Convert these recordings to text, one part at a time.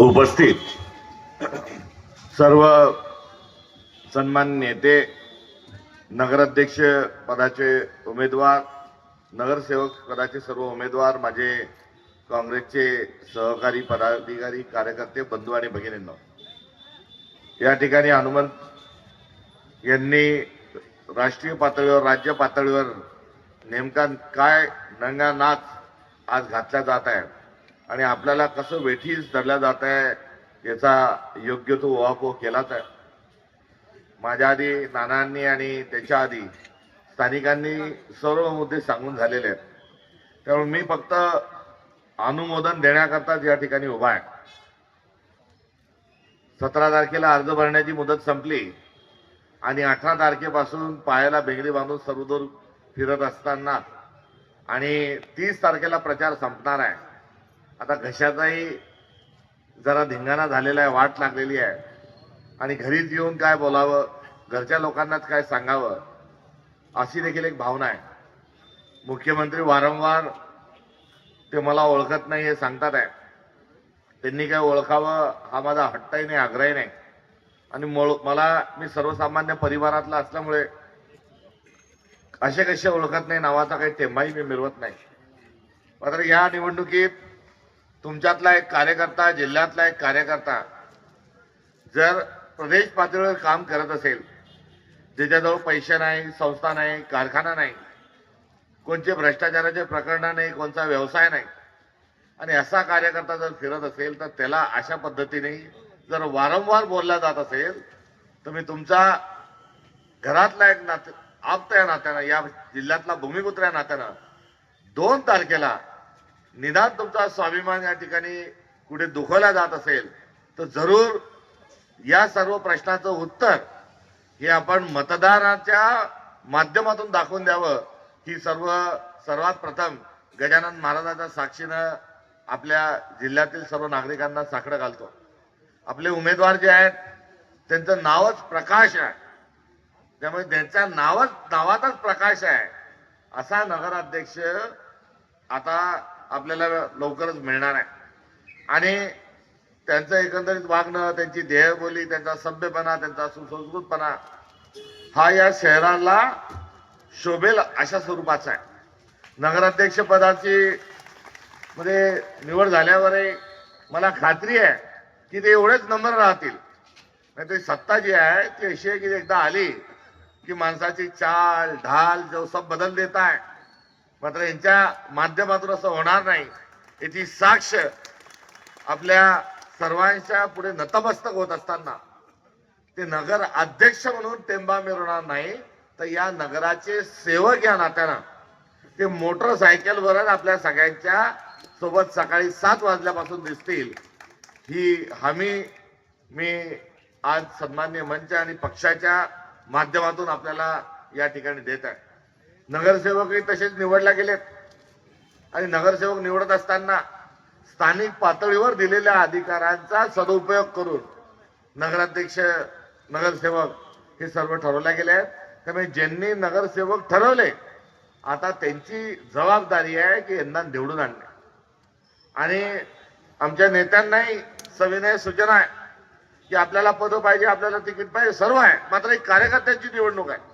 उपस्थित सर्व सन्मान नेते नगराध्यक्ष पदाचे उमेदवार नगरसेवक पदाचे सर्व उमेदवार माझे काँग्रेसचे सहकारी पदाधिकारी कार्यकर्ते बंधू आणि भगिनींना या ठिकाणी हनुमंत यांनी राष्ट्रीय पातळीवर राज्य पातळीवर नेमका काय नंगा नाच आज घातला जात आहे? आणि आपल्याला कसं वेठीस धरल्या जात आहे याचा योग्य तो ओहापोह केलाच आहे. माझ्या आधी नानांनी आणि त्याच्या आधी स्थानिकांनी सर्व मुद्दे सांगून झालेले आहेत. त्यामुळे मी फक्त अनुमोदन देण्याकरताच या ठिकाणी उभा आहे. सतरा तारखेला अर्ज भरण्याची मुदत संपली आणि अठरा तारखेपासून पायाला बेंगडी बांधून सर्वदूर फिरत असताना आणि तीस तारखेला प्रचार संपणार आहे. आता घशाचाही जरा धिंगाणा झालेला आहे वाट लागलेली आहे. आणि घरीच येऊन काय बोलावं घरच्या लोकांनाच काय सांगावं अशी देखील एक भावना आहे. मुख्यमंत्री वारंवार ते मला ओळखत नाही हे सांगतात आहे. त्यांनी काय ओळखावं हा माझा हट्टही नाही आग्रही नाही. आणि मला मी सर्वसामान्य परिवारातला असल्यामुळे असे कसे ओळखत नाही नावाचा काही टेंबाही मी मिळवत नाही. मात्र या निवडणुकीत तुमच्यातला एक कार्यकर्ता जिल्ह्यातला एक कार्यकर्ता जर प्रदेश पातळीवर काम करत असेल ज्याच्याजवळ पैसे नाही संस्था नाही कारखाना नाही कोणचे भ्रष्टाचाराचे प्रकरण नाही कोणता व्यवसाय नाही आणि असा कार्यकर्ता जर फिरत असेल तर त्याला अशा पद्धतीने जर वारंवार बोलला जात असेल तर मी तुमचा घरातला एक नाते आपत्या या नात्यानं या जिल्ह्यातला भूमिपुत्र या नात्यानं दोन तारखेला निदान तुमचा स्वाभिमान या ठिकाणी कुठे दुखवला जात असेल तर जरूर या सर्व प्रश्नाचं उत्तर हे आपण मतदानाच्या माध्यमातून दाखवून द्यावं. ही सर्व सर्वात प्रथम गजानन महाराजाच्या साक्षीनं आपल्या जिल्ह्यातील सर्व नागरिकांना साकडं घालतो. आपले उमेदवार जे आहेत त्यांचं नावच प्रकाश आहे. त्यामुळे त्यांच्या नावच नावातच प्रकाश आहे. असा नगराध्यक्ष आता आपल्याला लवकरच मिळणार आहे. आणि त्यांचं एकंदरीत वागणं त्यांची देहबोली त्यांचा सभ्यपणा त्यांचा सुसंस्कृतपणा हा या शहराला शोभेल अशा स्वरूपाचा आहे. नगराध्यक्ष पदाची मध्ये निवड झाल्यावरही मला खात्री आहे की ते एवढेच नंबर राहतील. नाही ते सत्ता जी आहे ती अशी आहे की एकदा आली की माणसाची चाल ढाल जो सब बदल देत आहे मात्र यांच्या माध्यमातून असं होणार नाही. याची साक्ष आपल्या सर्वांच्या पुढे नतमस्तक होत असताना ते नगर अध्यक्ष म्हणून टेंबा मिरवणार नाही तर या नगराचे सेवक या नात्यानं ते मोटरसायकलवरच आपल्या सगळ्यांच्या सोबत सकाळी सात वाजल्यापासून दिसतील. ही हमी मी आज सन्मान्य मंच आणि पक्षाच्या माध्यमातून आपल्याला या ठिकाणी देत आहे. नगरसेवकही तसेच निवडले गेलेत. आणि नगरसेवक निवडत असताना स्थानिक पातळीवर दिलेल्या अधिकारांचा सदुपयोग करून नगराध्यक्ष नगरसेवक हे सर्व ठरवल्या गेले आहेत. त्यामुळे ज्यांनी नगरसेवक ठरवले आता त्यांची जबाबदारी आहे की यांना निवडून आणणे. आणि आमच्या नेत्यांनाही सविनय सूचना आहे की आपल्याला पदं पाहिजे आपल्याला तिकीट पाहिजे सर्व आहे. मात्र एक कार्यकर्त्यांची निवडणूक आहे.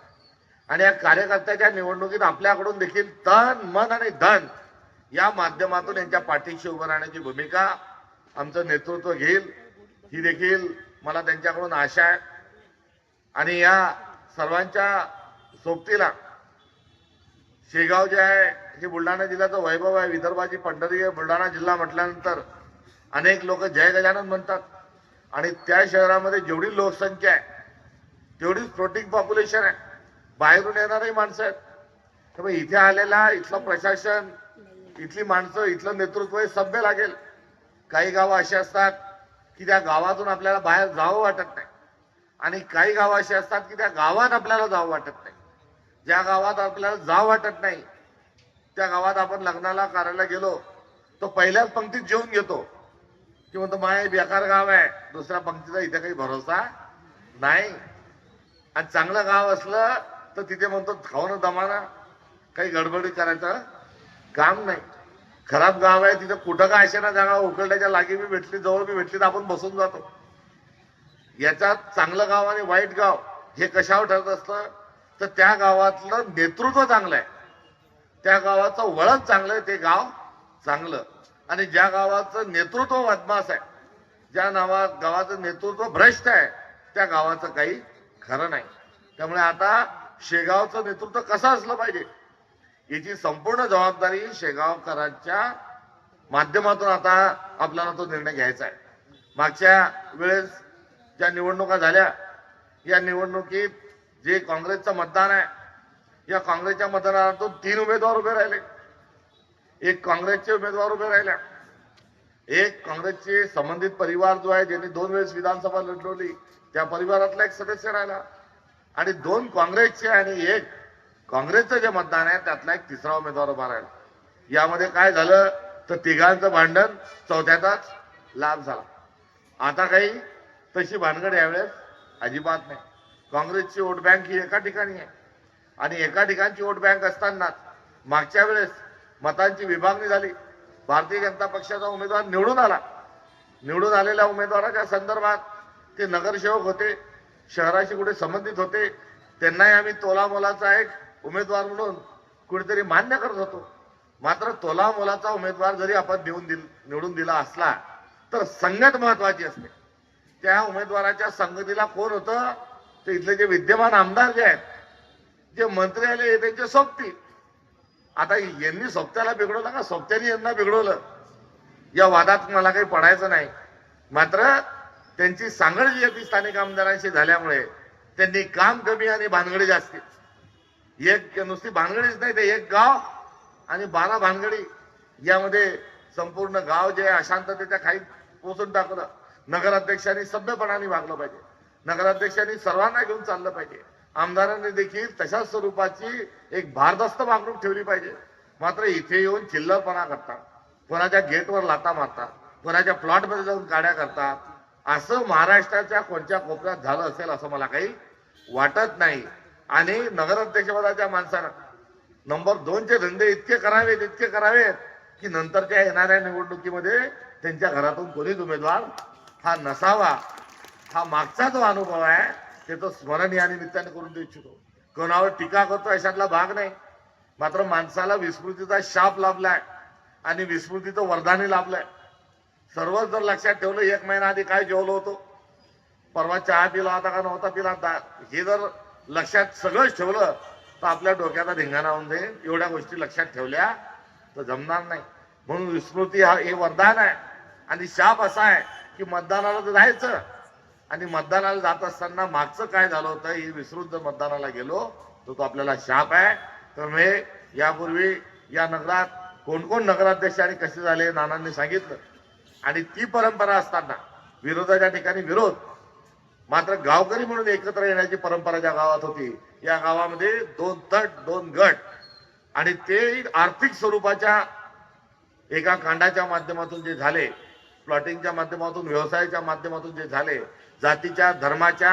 आणि या कार्यकर्त्याच्या निवडणुकीत आपल्याकडून देखील तन मन आणि धन या माध्यमातून यांच्या पाठीशी उभं राहण्याची भूमिका आमचं नेतृत्व घेईल. ही देखील मला त्यांच्याकडून आशा आहे. आणि या सर्वांच्या सोबतीला शेगाव जे आहे हे बुलढाणा जिल्ह्याचं वैभव आहे. विदर्भाची पंढरी आहे बुलढाणा जिल्हा म्हटल्यानंतर अनेक लोक जय गजानन म्हणतात. आणि त्या शहरामध्ये जेवढी लोकसंख्या आहे तेवढीच फ्लोटिंग पॉप्युलेशन आहे. बाहेरून येणारही माणसं आहेत. त्यामुळे इथे आलेला इथलं प्रशासन इथली माणसं इथलं नेतृत्व हे सभ्य लागेल. काही गावं अशी असतात की त्या गावातून आपल्याला बाहेर जावं वाटत नाही. आणि काही गावं अशी असतात की त्या गावात आपल्याला जावं वाटत नाही. ज्या गावात आपल्याला जावं वाटत नाही त्या गावात आपण लग्नाला करायला गेलो तो पहिल्याच पंक्तीत जेवून घेतो. की म्हणतो माय बेकार गाव आहे. दुसऱ्या पंक्तीचा इथे काही भरोसा नाही. आणि चांगलं गाव असलं तर तिथे म्हणतो धावणं दमाना. काही गडबडी करायचं काम नाही. खराब गाव आहे तिथं कुठं काय असे ना जागा उकळण्याच्या लागी मी भेटली जवळ मी भेटली तर आपण बसून जातो. याच्यात चांगलं गाव आणि वाईट गाव हे कशावर ठरत असतं तर त्या गावातलं नेतृत्व चांगलं आहे त्या गावाचं वळण चांगलं आहे ते गाव चांगलं. आणि ज्या गावाचं नेतृत्व बदमास आहे ज्या नावा गावाचं नेतृत्व भ्रष्ट आहे त्या गावाचं काही खरं नाही. त्यामुळे आता शेगावचं नेतृत्व कसं असलं पाहिजे? याची संपूर्ण जबाबदारी शेगावकरांच्या माध्यमातून आता आपल्याला तो निर्णय घ्यायचा आहे. मागच्या वेळेस ज्या निवडणुका झाल्या या निवडणुकीत जे काँग्रेसचं मतदान आहे या काँग्रेसच्या मतदानातून तीन उमेदवार उभे राहिले. एक काँग्रेसचे उमेदवार उभे राहिल्या एक काँग्रेसचे संबंधित परिवार जो आहे ज्यांनी दोन वेळेस विधानसभा लढवली त्या परिवारातला एक सदस्य राहिला. आणि दोन काँग्रेसचे आणि एक काँग्रेसचं जे मतदान आहे त्यातला एक तिसरा उमेदवार उभा राहिला. यामध्ये काय झालं? तर तिघांचं भांडण चौथ्याचाच लाभ झाला. आता काही तशी भानगड यावेळेस अजिबात नाही. काँग्रेसची वोट बँक ही एका ठिकाणी आहे. आणि एका ठिकाणची वोट बँक असतानाच मागच्या वेळेस मतांची विभागणी झाली. भारतीय जनता पक्षाचा उमेदवार निवडून आला. निवडून आलेल्या उमेदवाराच्या संदर्भात ते नगरसेवक होते. शहराशी कुठे संबंधित होते त्यांनाही आम्ही तोला मोलाचा एक उमेदवार म्हणून कुठेतरी मान्य करत होतो. मात्र तोला मोलाचा उमेदवार जरी आपण निवडून दिल निवडून दिला असला तर संगत महत्वाची असते. त्या उमेदवाराच्या संगतीला कोण होतं? ते इथले जे विद्यमान आमदार जे आहेत जे मंत्री आले त्यांचे सोबती. आता यांनी सोबत्याला बिघडवलं का? सोबत्याने यांना बिघडवलं. या वादात मला काही पडायचं नाही. मात्र त्यांची सांगड जी होती स्थानिक आमदारांशी झाल्यामुळे त्यांनी काम कमी आणि भानगडी जास्ती. एक नुसती भानगडीच नाही ते एक गाव आणि बारा भानगडी यामध्ये संपूर्ण गाव जे अशांततेच्या खाली पोचून टाकलं. नगराध्यक्षांनी सभ्यपणाने वागलं पाहिजे. नगराध्यक्षांनी सर्वांना घेऊन चाललं पाहिजे. आमदारांनी देखील तशाच स्वरूपाची एक भारदस्त वागणूक ठेवली पाहिजे. मात्र इथे येऊन चिल्लरपणा करतात. कोणाच्या गेटवर लाता मारतात. कोणाच्या प्लॉटमध्ये जाऊन गाड्या करतात. असं महाराष्ट्राच्या कोणत्या कोपऱ्यात झालं असेल असं मला काही वाटत नाही. आणि नगराध्यक्षपदाच्या माणसानं नंबर दोनचे धंदे इतके करावेत इतके करावेत की नंतरच्या येणाऱ्या निवडणुकीमध्ये त्यांच्या घरातून कोणीच उमेदवार हा नसावा. हा मागचा जो अनुभव आहे ते तो स्मरण या निमित्ताने करून देऊ इच्छितो. कोणावर टीका करतो अशातला भाग नाही. मात्र माणसाला विस्मृतीचा शाप लाभलाय आणि विस्मृतीचं वरदानही लाभलंय. सर्वच जर लक्षात ठेवलं एक महिना आधी काय जेवलो होतो? परवा चहा पिला होता का नव्हता पिला? दा- हे जर लक्षात सगळंच ठेवलं तर आपल्या डोक्याचा धिंगाणा होऊन जाईल. एवढ्या गोष्टी लक्षात ठेवल्या तर जमणार नाही. म्हणून विस्मृती हा हे वरदान आहे. आणि शाप असा आहे की मतदानाला तर जायचं. आणि मतदानाला जात असताना मागचं काय झालं होतं हे विसरून जर मतदानाला गेलो तर तो आपल्याला शाप आहे. त्यामुळे यापूर्वी या नगरात कोण कोण नगराध्यक्ष आणि कसे झाले नानांनी सांगितलं. आणि ती परंपरा असताना विरोधाच्या ठिकाणी विरोध. मात्र गावकरी म्हणून एकत्र येण्याची परंपरा ज्या गावात होती या गावामध्ये दोन तट दोन गट आणि ते आर्थिक स्वरूपाच्या एका कांडाच्या माध्यमातून जे झाले प्लॉटिंगच्या माध्यमातून व्यवसायाच्या माध्यमातून जे झाले जातीच्या धर्माच्या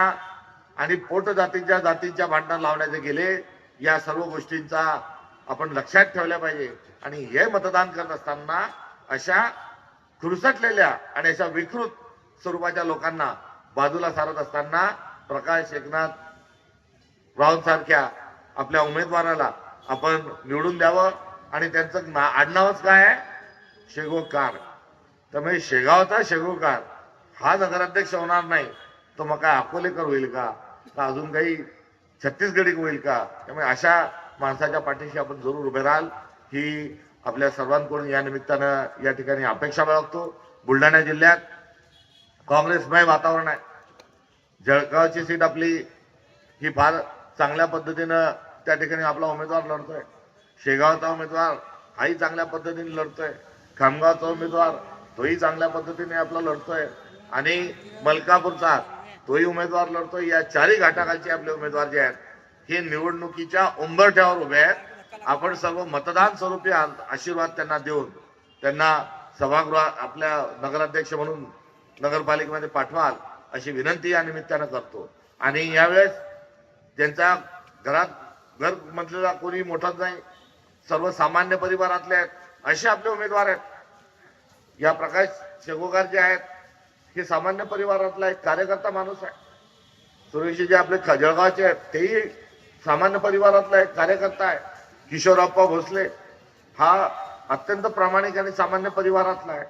आणि पोट जातीच्या जातींच्या भांडण लावण्याचे गेले या सर्व गोष्टींचा आपण लक्षात ठेवल्या पाहिजे. आणि हे मतदान करत असताना अशा खुरसटलेल्या आणि अशा विकृत स्वरूपाच्या लोकांना बाजूला सारत असताना प्रकाश एकनाथ राऊंसारख्या आपल्या उमेदवाराला आपण निवडून द्यावं आणि त्यांचं ना आडनावच काय आहे? शेगोकार. त्यामुळे शेगावचा शेगोकार हा नगराध्यक्ष होणार नाही तर मग काय अकोलेकर होईल का? का अजून काही छत्तीसगडी होईल का? त्यामुळे अशा माणसाच्या पाठीशी आपण जरूर उभे राहाल. ही आपल्या सर्वांकडून या निमित्तानं या ठिकाणी अपेक्षा बाळगतो. बुलढाणा जिल्ह्यात काँग्रेसमय वातावरण आहे. जळगावची सीट आपली ही फार चांगल्या पद्धतीनं त्या ठिकाणी आपला उमेदवार लढतोय. शेगावचा उमेदवार हाही चांगल्या पद्धतीने लढतोय. खामगावचा उमेदवार तोही चांगल्या पद्धतीने आपला लढतोय. आणि मलकापूरचा तोही उमेदवार लढतोय. या चारही घाटाखालचे आपले उमेदवार जे आहेत हे निवडणुकीच्या उंबरठ्यावर उभे आहेत. आपण सर्व मतदान स्वरूपी आशीर्वाद त्यांना देऊन त्यांना सभागृहात आपल्या नगराध्यक्ष म्हणून नगरपालिकेमध्ये पाठवाल अशी विनंती या निमित्तानं करतो. आणि यावेळेस ज्यांच्या घरात घर म्हटलेला कोणी मोठाच नाही सर्वसामान्य परिवारातले आहेत असे आपले उमेदवार आहेत. या प्रकाश शेगोगार जे आहेत हे सामान्य परिवारातला एक कार्यकर्ता माणूस आहे. सुरेशजी जे आपले जळगावचे आहेत तेही सामान्य परिवारातला एक कार्यकर्ता आहे. किशोरप्पा भोसले हा अत्यंत प्रामाणिक आणि सामान्य परिवारातला आहे.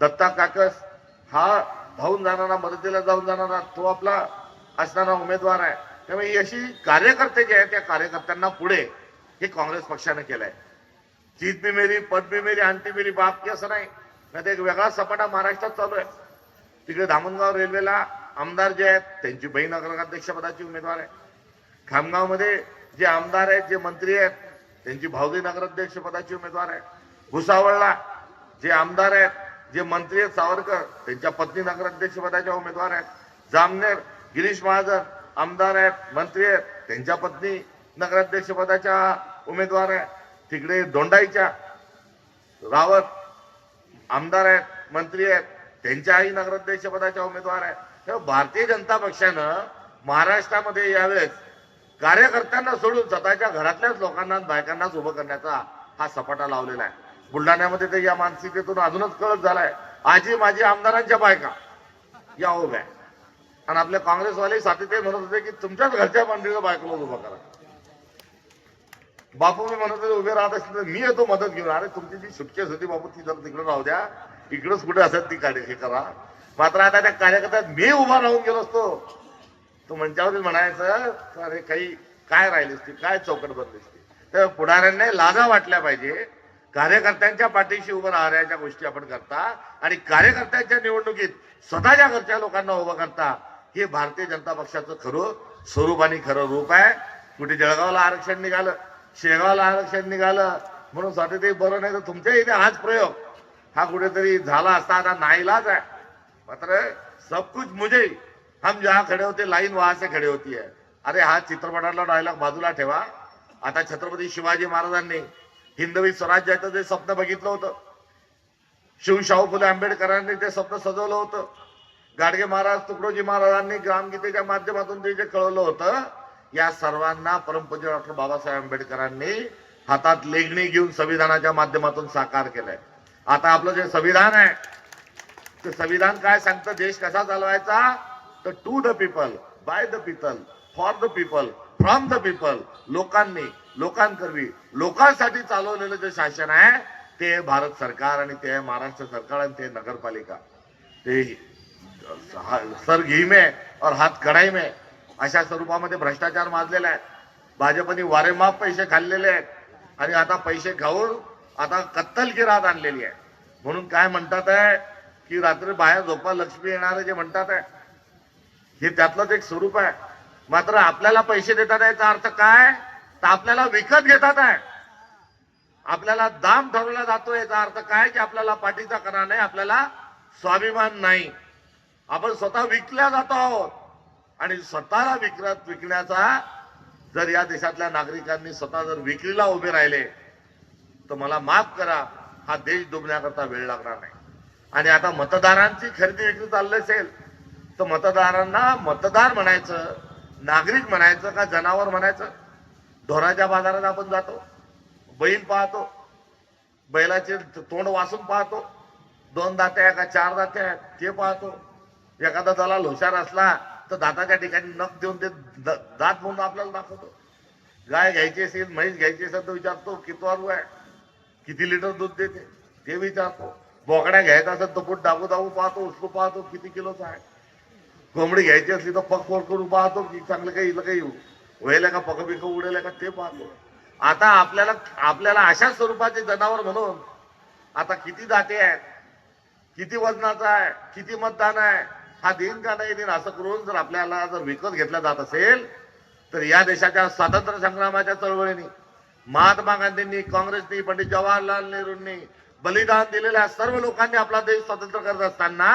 दत्ता काकस हा धावून जाणारा मदतीला जाऊन जाणारा तो आपला असणारा उमेदवार आहे. त्यामुळे अशी कार्यकर्ते जे आहेत त्या कार्यकर्त्यांना पुढे हे काँग्रेस पक्षाने केलंय. जीत बी मेरी पद बी मेरी आणती मेरी बाप की असं नाही. नाही एक वेगळा सपाटा महाराष्ट्रात चालू आहे. तिकडे धामणगाव रेल्वेला आमदार जे आहेत त्यांची बहीण नगराध्यक्षपदाची उमेदवार आहे. खामगावमध्ये जे आमदार आहेत जे मंत्री आहेत त्यांची भावगी नगराध्यक्ष पदाची उमेदवार आहे भुसावळला जे आमदार आहेत जे मंत्री आहेत सावरकर त्यांच्या पत्नी नगराध्यक्ष पदाच्या उमेदवार आहेत. जामनेर गिरीश महाजन आमदार आहेत मंत्री आहेत त्यांच्या पत्नी नगराध्यक्ष पदाच्या उमेदवार आहे तिकडे दोंडाईच्या रावत आमदार आहेत मंत्री आहेत त्यांच्याही नगराध्यक्ष पदाच्या उमेदवार आहेत. भारतीय जनता पक्षानं महाराष्ट्रामध्ये यावेळेस कार्यकर्त्यांना सोडून स्वतःच्या घरातल्याच लोकांना बायकांनाच उभं करण्याचा हा सपाटा लावलेला आहे. बुलढाण्यामध्ये तर या मानसिकतेतून अजूनच कळत झालाय. आजी माझी आमदारांच्या बायका या उभ्या आणि आपले काँग्रेसवाले सातत्य म्हणत होते की तुमच्याच घरच्या मंडळीला बायकोला उभं करा. बापू मी म्हणत होते उभे राहत असतील तर मी येतो मदत घेऊन. अरे तुमची जी सुटकेस होती बापू ती जर तिकडे राहू द्या. इकडंच कुठे असेल ती काढे हे करा. मात्र आता त्या कार्यकर्त्यात मी उभा राहून गेलो असतो. तो मंचावरील म्हणायचं अरे काही काय राहिलीस ती? काय चौकट बनलीस ती? तर पुढाऱ्यांनी लाजा वाटल्या पाहिजे. कार्यकर्त्यांच्या पाठीशी उभं राहण्याच्या गोष्टी आपण करता आणि कार्यकर्त्यांच्या निवडणुकीत स्वतःच्या घरच्या लोकांना उभं करता हे भारतीय जनता पक्षाचं खरं स्वरूप आणि खरं रूप आहे. कुठे जळगावला आरक्षण निघालं शेगावला आरक्षण निघालं म्हणून स्वाती ते बरं नाही तर तुमच्या इथे हाच प्रयोग. हा कुठेतरी झाला असता आता नाईलाज आहे. मात्र सब कुछ मुझे हम जहाँ खडे होते लाईन वहां से खडे होती है। अरे हा चित्रपटातला डायलॉग बाजूला ठेवा। आता छत्रपती शिवाजी महाराजांनी हिंदवी स्वराज्याचं जे स्वप्न बघितलं होतं. शिवशाहू फुले आंबेडकरांनी ते स्वप्न सजवलं होतं. गाडगे महाराज तुकडोजी महाराजांनी ग्रामगीतेच्या माध्यमातून ते जे कळवलं होतं या सर्वांना परमपूज्य डॉक्टर बाबासाहेब आंबेडकरांनी हातात लेखणी घेऊन संविधानाच्या माध्यमातून साकार केलंय. आता आपलं जे संविधान आहे ते संविधान काय सांगतं देश कसा चालवायचा तर to the people by the people for the people from the people लोकांनी लोकांकरवी लोकांसाठी चालवलेलं जे शासन आहे ते भारत सरकार आणि ते महाराष्ट्र सरकार आणि ते नगरपालिका. ते सर घी में और हात कढाई में अशा स्वरूपामध्ये भ्रष्टाचार माजलेला आहे. भाजपने वारेमाप पैसे खाल्लेले आहेत. आणि आता पैसे खाऊन आता कत्तल रात आणलेली आहे. म्हणून काय म्हणतात आहे? की रात्री बाहेर झोपा लक्ष्मी येणार जे म्हणतात आहे. हे त्यातलंच एक स्वरूप आहे. मात्र आपल्याला पैसे देतात याचा अर्थ काय? तर आपल्याला विकत घेतात आहे. आपल्याला दाम ठरवला जातो याचा अर्थ काय? की आपल्याला पाठीचा करा नाही आपल्याला स्वाभिमान नाही. आपण स्वतः विकल्या जातो आहोत. आणि स्वतःला विक्रत विकण्याचा जर या देशातल्या नागरिकांनी स्वतः जर विक्रीला उभे राहिले तर मला माफ करा हा देश डुबण्याकरता वेळ लागणार नाही. आणि आता मतदारांची खरेदी विक्री चालली असेल तर मतदारांना मतदार म्हणायचं नागरिक म्हणायचं का जनावर म्हणायचं? ढोराच्या बाजारात आपण जातो बैल पाहतो बैलाचे तोंड वासून पाहतो दोन दाते आहे का चार दाते आहेत ते पाहतो. एखादा दलाल हुशार असला तर दाताच्या ठिकाणी नख देऊन ते द- दात म्हणून आपल्याला दाखवतो. गाय घ्यायची असेल म्हैस घ्यायची असेल तर विचारतो किती रू आहे? किती लिटर दूध देते? ते विचारतो. बोकड्या घ्यायचा असेल तर पोट दाबू दाबू पाहतो उसको पाहतो किती किलोचा आहे? कोंबडी घ्यायची असली तर पक वर करून पाहतो की चांगलं काही इथं काही व्हायला का पक बिक उडेल का ते पाहतो. आता आपल्याला आपल्याला अशा स्वरूपाचे जनावर म्हणून आता किती जाते आहेत किती वजनाचा आहे किती मतदान आहे हा दिन का नाही दिन असं करून जर आपल्याला जर विकत घेतला जात असेल तर या देशाच्या स्वातंत्र्य संग्रामाच्या चळवळीने महात्मा गांधींनी काँग्रेसनी पंडित जवाहरलाल नेहरूंनी बलिदान दिलेल्या सर्व लोकांनी आपला देश स्वतंत्र करत असताना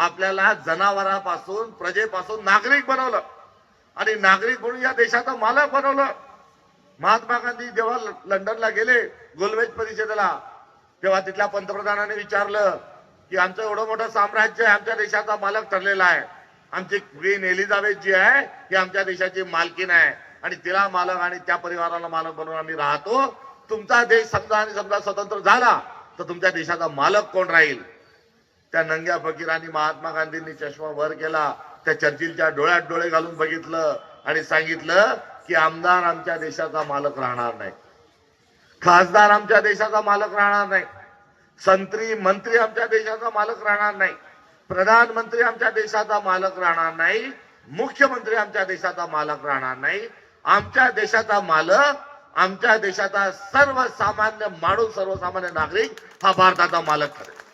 आपल्याला जनावरापासून प्रजेपासून नागरिक बनवलं. आणि नागरिक म्हणून या देशाचा मालक बनवलं. महात्मा गांधी जेव्हा लंडनला गेले गोलमेज परिषदेला तेव्हा तिथल्या पंतप्रधानाने विचारलं की आमचं एवढं मोठं साम्राज्य आहे आमच्या देशाचा मालक ठरलेला आहे. आमची क्वीन एलिझाबेथ जी आहे ही आमच्या देशाची मालकीन आहे. आणि तिला मालक आणि त्या परिवाराला मालक बनवून आम्ही राहतो. तुमचा देश समजा आणि समजा स्वतंत्र झाला तर तुमच्या देशाचा मालक कोण राहील? त्या नंग्या फकीरांनी महात्मा गांधींनी चष्मा वर केला. त्या चर्चिलच्या डोळ्यात डोळे घालून बघितलं आणि सांगितलं की आमदार आमच्या देशाचा मालक राहणार नाही. खासदार आमच्या देशाचा मालक राहणार नाही. संत्री मंत्री आमच्या देशाचा मालक राहणार नाही. प्रधानमंत्री आमच्या देशाचा मालक राहणार नाही. मुख्यमंत्री आमच्या देशाचा मालक राहणार नाही. आमच्या देशाचा मालक आमच्या देशाचा सर्वसामान्य माणूस सर्वसामान्य नागरिक हा भारताचा मालक ठरेल.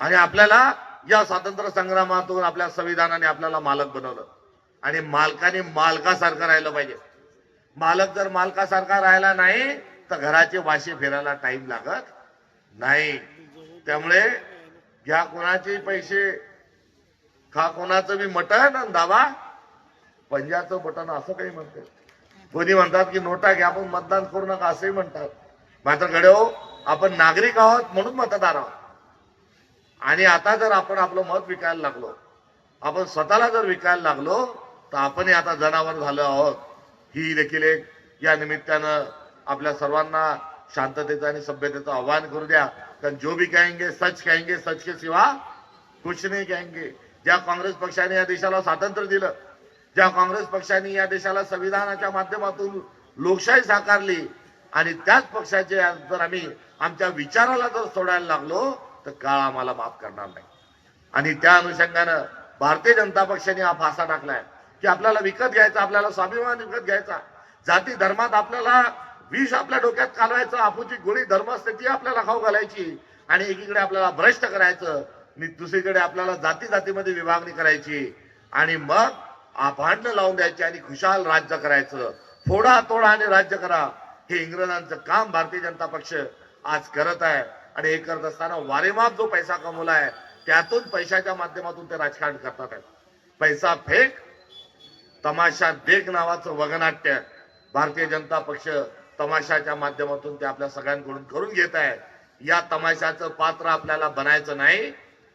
आणि आपल्याला या स्वातंत्र्य संग्रामातून आपल्या संविधानाने आपल्याला मालक बनवलं. आणि मालकाने मालकासारखं राहिलं पाहिजे. मालक जर मालकासारखा राहिला नाही तर घराचे वाशे फिरायला टाइम लागत नाही. त्यामुळे घ्या कोणाचे पैसे खा कोणाचं बी मटण आणि दावा पंजाचं बटन असं काही म्हणते. कोणी म्हणतात की नोटा घ्या आपण मतदान करू नका असंही म्हणतात. मात्र गड्यो आपण नागरिक आहोत म्हणून मतदार आहोत. आणि आता जर आपण आपलं मत विकायला लागलो आपण स्वतःला जर विकायला लागलो तर आपणही आता जनावर झालो आहोत. ही देखील एक या निमित्तानं आपल्या सर्वांना शांततेचं आणि सभ्यतेचं आव्हान करू द्या. कारण जो भी कहेंगे सच कहेंगे सच के सिवा कुछ नाही कहेंगे. ज्या काँग्रेस पक्षाने या देशाला स्वातंत्र्य दिलं ज्या काँग्रेस पक्षाने या देशाला संविधानाच्या माध्यमातून लोकशाही साकारली आणि त्याच पक्षाचे जर आम्ही आमच्या विचाराला जर सोडायला लागलो तर काळ आम्हाला माफ करणार नाही. आणि त्या अनुषंगानं भारतीय जनता पक्षाने हा फासा टाकलाय की आपल्याला विकत घ्यायचा आपल्याला स्वाभिमान विकत घ्यायचा. जाती धर्मात आपल्याला विष आपल्या डोक्यात कालवायचं आपूची गोळी धर्म असते ती आपल्याला खाऊ घालायची आणि एकीकडे आपल्याला भ्रष्ट करायचं आणि दुसरीकडे आपल्याला जाती जातीमध्ये विभागणी करायची आणि मग आ- भांडणं लावून द्यायची आणि खुशाल राज्य करायचं. फोडा तोडा आणि राज्य करा हे इंग्रजांचं काम भारतीय जनता पक्ष आज करत आहे. आणि हे करत असताना वारेमाप जो पैसा कमवला आहे त्यातून पैशाच्या माध्यमातून ते राजकारण करतात आहेत. पैसा फेक तमाशा देख नावाचं वगनाट्य भारतीय जनता पक्ष तमाशाच्या माध्यमातून ते आपल्या सगळ्यांकडून करून घेत आहे. या तमाशाचं पात्र आपल्याला बनायचं नाही.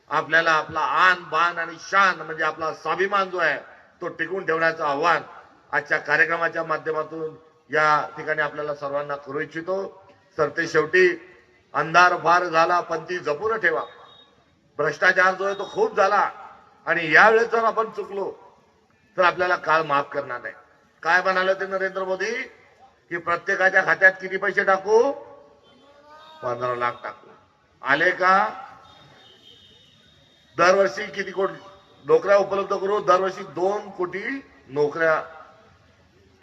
आपल्याला आपला आन बाण आणि शान म्हणजे आपला स्वाभिमान जो आहे तो टिकून ठेवण्याचं आव्हान आजच्या कार्यक्रमाच्या माध्यमातून या ठिकाणी आपल्याला सर्वांना करू इच्छितो. तर ते शेवटी अंधार फार झाला पण ती जपून ठेवा. भ्रष्टाचार जो आहे तो खूप झाला. आणि यावेळेस जर आपण चुकलो तर आपल्याला काळ माफ करणार नाही. काय म्हणाले ते नरेंद्र मोदी? की प्रत्येकाच्या खात्यात किती पैसे टाकू? पंधरा लाख टाकू. आले का? दरवर्षी किती कोटी नोकऱ्या उपलब्ध करू? दरवर्षी दोन कोटी नोकऱ्या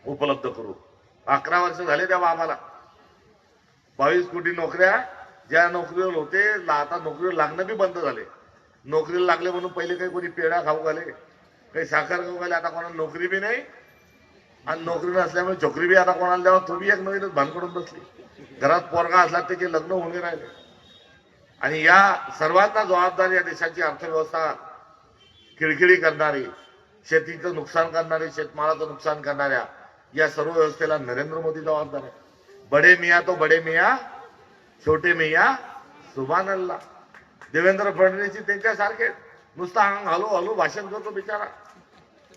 उपलब्ध करू. अकरा वर्ष झाले त्या आम्हाला. बावीस कोटी नोकऱ्या ज्या नोकरीवर होते आता नोकरीवर लागणं बी बंद झाले. नोकरीला लागले म्हणून पहिले काही कोणी पेढा खाऊ घाले काही साखर खाऊ घाले आता कोणाला नोकरी बी नाही. आणि नोकरी नसल्यामुळे छोकरी बी आता कोणाला द्यावा तो बी एक नवीनच भानकडून बसली. घरात पोरगा असला त्याचे लग्न होऊन राहिले. आणि या सर्वांना जबाबदारी या देशाची अर्थव्यवस्था किळकिळी करणारी शेतीचं नुकसान करणारी शेतमालाचं नुकसान करणाऱ्या या सर्व व्यवस्थेला नरेंद्र मोदी जबाबदार आहे बडे मिया तो बडे मिया. छोटे मैया सुभान अल्ला देवेंद्र फडणवीस त्यांच्यासारखे नुसता हंग हलू हलू भाषण करतो बिचारा.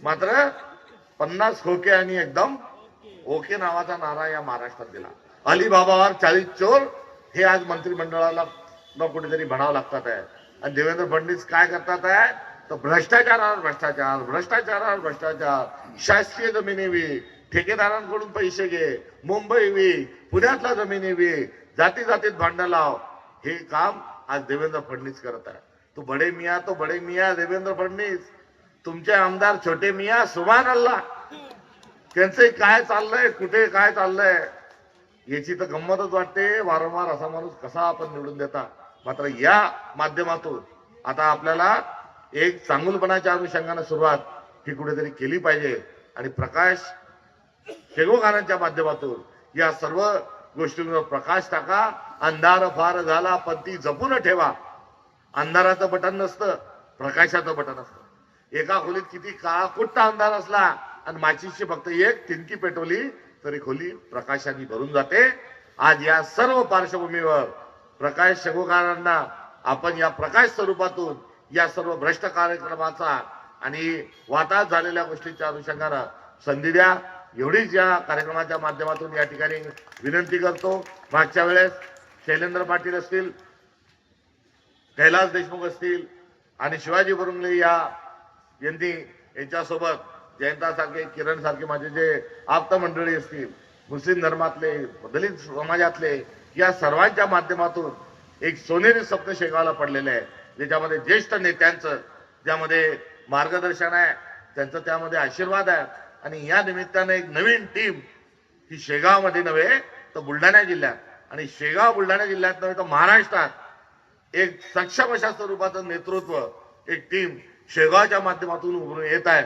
मात्र पन्नास खोके आणि एकदम ओके नावाचा नारा या महाराष्ट्रात दिला. अलिबाबावर चाळीस चोर हे आज मंत्रिमंडळाला न कुठेतरी म्हणावं लागतात आहे. आणि देवेंद्र फडणवीस काय करतात आहे? तर भ्रष्टाचारावर भ्रष्टाचार भ्रष्टाचारावर भ्रष्टाचार. शासकीय जमिनी विक ठेकेदारांकडून पैसे घे. मुंबई वी पुण्यातल्या जमिनी विक जाती जातीत भांड लाव. हे काम आज देवेंद्र फडणवीस करत आहे. तू बडे मिया तो बडे मिया देवेंद्र फडणवीस. तुमचे आमदार छोटे मिया सुमान अल्ला त्यांचं काय चाललंय कुठे काय चाललंय? याची तर गंमतच वाटते. वारंवार असा माणूस कसा आपण निवडून देता? मात्र या माध्यमातून आता आपल्याला एक चांगुलपणाच्या अनुषंगाने सुरुवात ही कुठेतरी केली पाहिजे. आणि प्रकाश शेगोगारांच्या माध्यमातून या सर्व गोष्टींवर प्रकाश टाका अंधार फार झाला पण ती जपून ठेवा. अंधाराचं बटन नसतं प्रकाशाचं बटन असतं. एका खोलीत किती काळा कुट्टा अंधार असला आणि माचीशी फक्त एक तिनकी पेटवली तरी खोली प्रकाशाने भरून जाते. आज या सर्व पार्श्वभूमीवर प्रकाश शेगोकारांना आपण या प्रकाश स्वरूपातून या सर्व भ्रष्ट कार्यक्रमाचा आणि वाताहत झालेल्या गोष्टीच्या अनुषंगानं संधी द्या. एवढीच या कार्यक्रमाच्या माध्यमातून या ठिकाणी विनंती करतो. मागच्या वेळेस शैलेंद्र पाटील असतील कैलास देशमुख असतील आणि शिवाजी बुरुंगले या यांनी यांच्यासोबत जयंतासारखे किरण सारखे माझे जे आप्त मंडळी असतील मुस्लिम धर्मातले दलित समाजातले या सर्वांच्या माध्यमातून एक सोनेरी स्वप्न शेगावला पडलेले आहे. ज्याच्यामध्ये ज्येष्ठ नेत्यांचं ज्यामध्ये मार्गदर्शन आहे त्यांचं त्यामध्ये आशीर्वाद आहे. आणि या निमित्तानं एक नवीन टीम ही शेगावमध्ये नव्हे तर बुलढाणा जिल्ह्यात. आणि शेगाव बुलढाणा जिल्ह्यात नव्हे तर महाराष्ट्रात एक सक्षम अशा स्वरूपाचं नेतृत्व एक टीम शेगावच्या माध्यमातून उभरून येत आहे.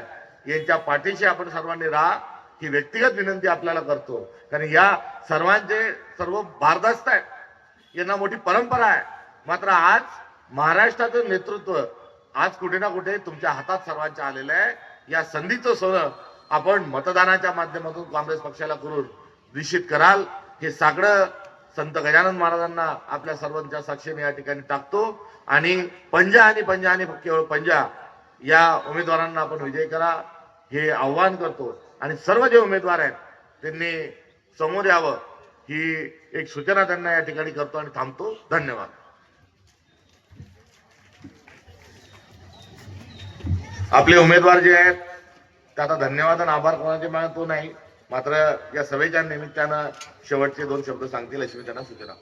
यांच्या पाठीशी आपण सर्वांनी राहा. ही व्यक्तिगत विनंती आपल्याला करतो. कारण या सर्वांचे सर्व भारदस्त आहेत. यांना मोठी परंपरा आहे. मात्र आज महाराष्ट्राचं नेतृत्व आज कुठे ना कुठे तुमच्या हातात सर्वांच्या आलेलं आहे. या संधीचं सोनं आपण मतदानाच्या माध्यमातून काँग्रेस पक्षाला करून निश्चित कराल. हे सगळं संत गजानन महाराजांना आपल्या सर्वांच्या साक्षीने या ठिकाणी टाकतो. आणि पंजा आणि पंजा आणि केवळ पंजा या उमेदवारांना आपण विजय करा हे आव्हान करतो. आणि सर्व जे उमेदवार आहेत त्यांनी समोर यावं ही एक सूचना त्यांना या ठिकाणी करतो आणि थांबतो. धन्यवाद. आपले उमेदवार जे आहेत ते आता धन्यवाद आणि आभार कोणाचे मानतो नाही. मात्र या सभेच्या निमित्तानं शेवटचे दोन शब्द सांगतील अशी मी त्यांना सूचना.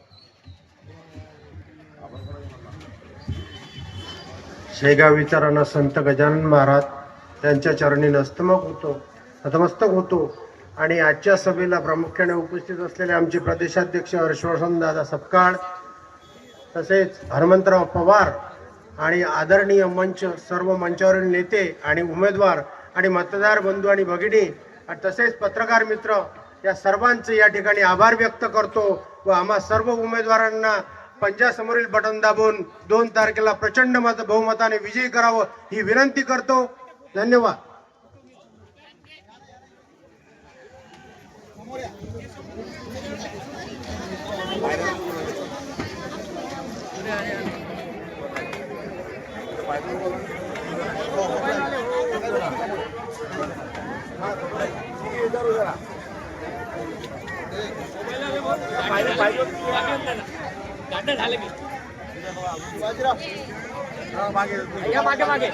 शेगाव विचारांना संत गजानन महाराज त्यांच्या चरणी नस्तमक होतो नतमस्तक होतो. आणि आजच्या सभेला प्रामुख्याने उपस्थित असलेले आमचे प्रदेशाध्यक्ष हर्षवर्धन दादा सपकाळ तसेच हनुमंतराव पवार आणि आदरणीय मंच सर्व मंचावरील नेते आणि उमेदवार आणि मतदार बंधू आणि भगिनी तसेच पत्रकार मित्र या सर्वांचे या ठिकाणी आभार व्यक्त करतो व आम्हा सर्व उमेदवारांना पंजासमोरील बटन दाबून दोन तारखेला प्रचंड मत बहुमताने विजयी करावं ही विनंती करतो धन्यवाद Thank you. या मागे मागे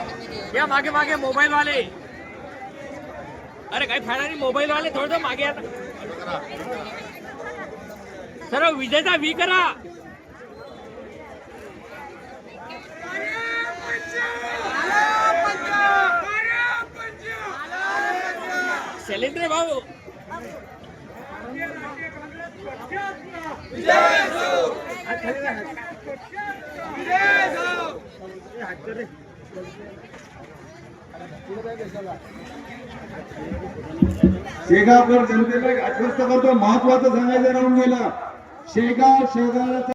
या मागे मागे मोबाईल वाले अरे काही फायदा नाही मोबाईल वाले थोडं मागे आता सर्व विजेचा वी करा शैलेंद्र भाऊ शेगावकर जनतेला आश्वस्त करतो. महत्वाचं सांगायचं राहून गेलं. शेगाव शेगाव